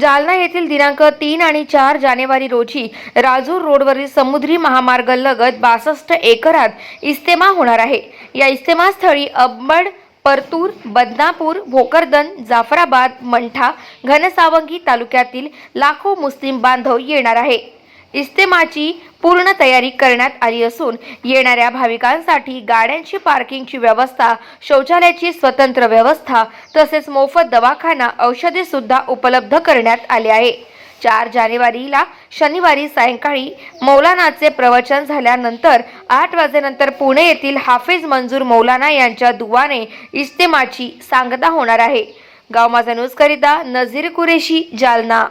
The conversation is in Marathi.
जालना येथील दिनांक तीन आणि चार जानेवारी रोजी राजूर रोडवरील समुद्री महामार्ग लगत बासष्ट एकरात इस्तेमा होणार आहे. या इस्तेमास्थळी अंबड परतूर बदनापूर भोकरदन जाफराबाद मंठा घनसावंगी तालुक्यातील लाखो मुस्लिम बांधव येणार आहे. इस्तेमाची पूर्ण तयारी करण्यात आली असून येणाऱ्या भाविकांसाठी गाड्यांची पार्किंगची व्यवस्था शौचालयाची स्वतंत्र व्यवस्था तसेच मोफत दवाखाना औषधे सुद्धा उपलब्ध करण्यात आले आहे. चार जानेवारीला शनिवारी सायंकाळी मौलानाचे प्रवचन झाल्यानंतर आठ वाजेनंतर पुणे येथील हाफिज मंजूर मौलाना यांच्या दुवाने इस्तेमाची सांगता होणार आहे. गाव माझा न्यूज करिता नझीर कुरेशी जालना.